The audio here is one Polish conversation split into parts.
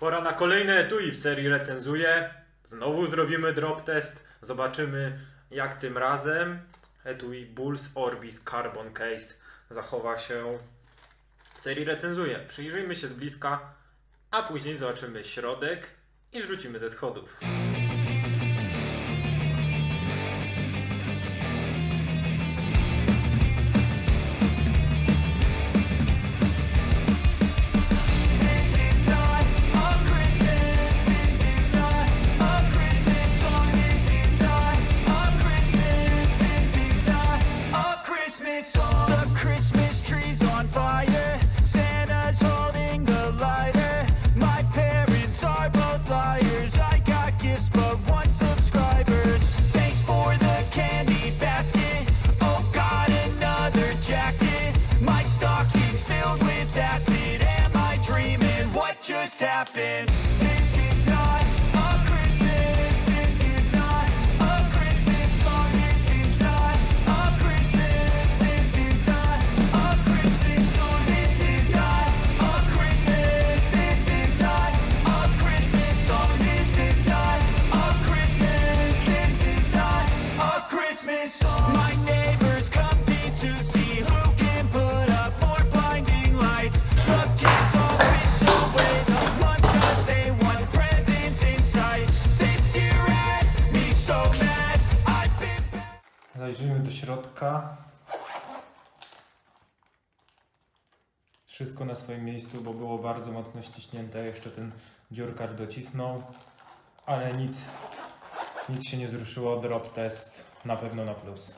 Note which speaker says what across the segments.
Speaker 1: Pora na kolejne etui w serii recenzuję. Znowu zrobimy drop test. Zobaczymy jak tym razem etui Bulls Orbis Carbon Case zachowa się w serii recenzuję. Przyjrzyjmy się z bliska, a później zobaczymy środek i rzucimy ze schodów.
Speaker 2: again.
Speaker 1: Zajrzyjmy do środka. Wszystko na swoim miejscu, bo było bardzo mocno ściśnięte. Jeszcze ten dziurkacz docisnął, ale nic, nic się nie zruszyło. Drop test na pewno na plus.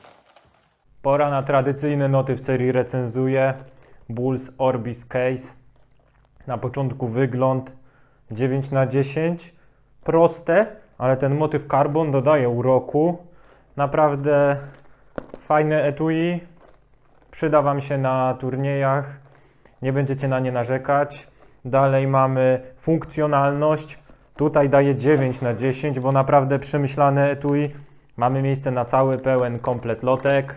Speaker 1: Pora na tradycyjne noty w serii recenzuję. Bulls Orbis Case. Na początku wygląd 9 na 10 Proste, ale ten motyw carbon dodaje uroku. Naprawdę fajne etui. Przyda Wam się na turniejach. Nie będziecie na nie narzekać. Dalej mamy funkcjonalność. Tutaj daje 9 na 10, bo naprawdę przemyślane etui. Mamy miejsce na cały pełen komplet lotek.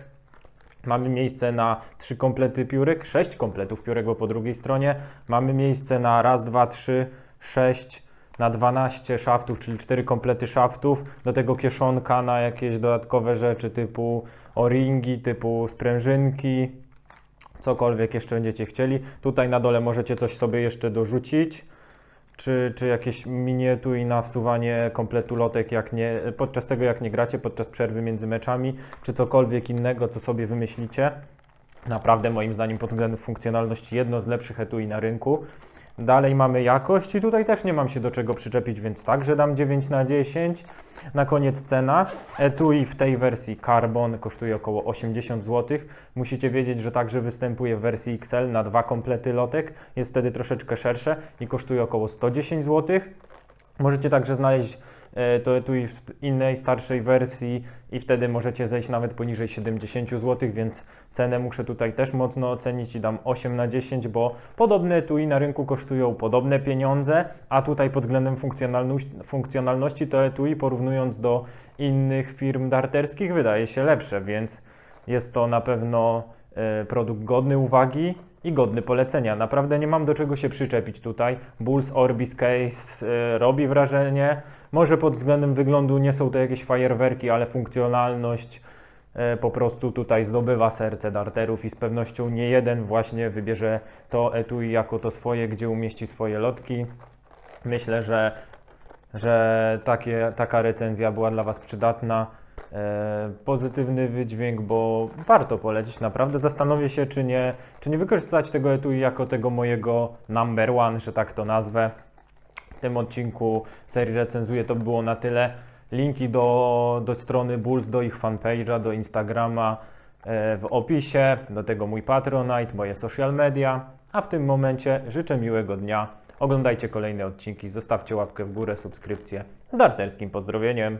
Speaker 1: Mamy miejsce na 3 komplety piórek, 6 kompletów piórek, bo po drugiej stronie mamy miejsce na raz, dwa, trzy, 6 na 12 szaftów, czyli 4 komplety szaftów. Do tego kieszonka na jakieś dodatkowe rzeczy typu o-ringi, typu sprężynki, cokolwiek jeszcze będziecie chcieli. Tutaj na dole możecie coś sobie jeszcze dorzucić. Czy, czy jakieś minietui na wsuwanie kompletu lotek, jak nie, podczas tego jak nie gracie, podczas przerwy między meczami, czy cokolwiek innego, co sobie wymyślicie. Naprawdę moim zdaniem pod względem funkcjonalności jedno z lepszych etui na rynku. Dalej mamy jakość i tutaj też nie mam się do czego przyczepić, więc także dam 9 na 10. Na koniec cena. Etui w tej wersji Carbon kosztuje około 80 zł. Musicie wiedzieć, że także występuje w wersji XL na dwa komplety lotek. Jest wtedy troszeczkę szersze i kosztuje około 110 zł. Możecie także znaleźć e, to etui w innej, starszej wersji i wtedy możecie zejść nawet poniżej 70 zł, więc cenę muszę tutaj też mocno ocenić i dam 8 na 10, bo podobne etui na rynku kosztują podobne pieniądze, a tutaj pod względem funkcjonalności, funkcjonalności to etui porównując do innych firm darterskich wydaje się lepsze, więc jest to na pewno e, produkt godny uwagi i godny polecenia. Naprawdę nie mam do czego się przyczepić tutaj. Bulls Orbis Case e, robi wrażenie. Może pod względem wyglądu nie są to jakieś fajerwerki, ale funkcjonalność e, po prostu tutaj zdobywa serce darterów i z pewnością nie jeden właśnie wybierze to etui jako to swoje, gdzie umieści swoje lotki. Myślę, że że takie, taka recenzja była dla Was przydatna. E, pozytywny wydźwięk, bo warto polecić. Naprawdę zastanowię się, czy nie, czy nie wykorzystać tego etui jako tego mojego number one, że tak to nazwę. W tym odcinku serii recenzuję to by było na tyle. Linki do, do strony Bulls, do ich fanpage'a, do Instagrama e, w opisie, do tego mój Patronite, moje social media. A w tym momencie życzę miłego dnia. Oglądajcie kolejne odcinki, zostawcie łapkę w górę, subskrypcję. Z darterskim pozdrowieniem.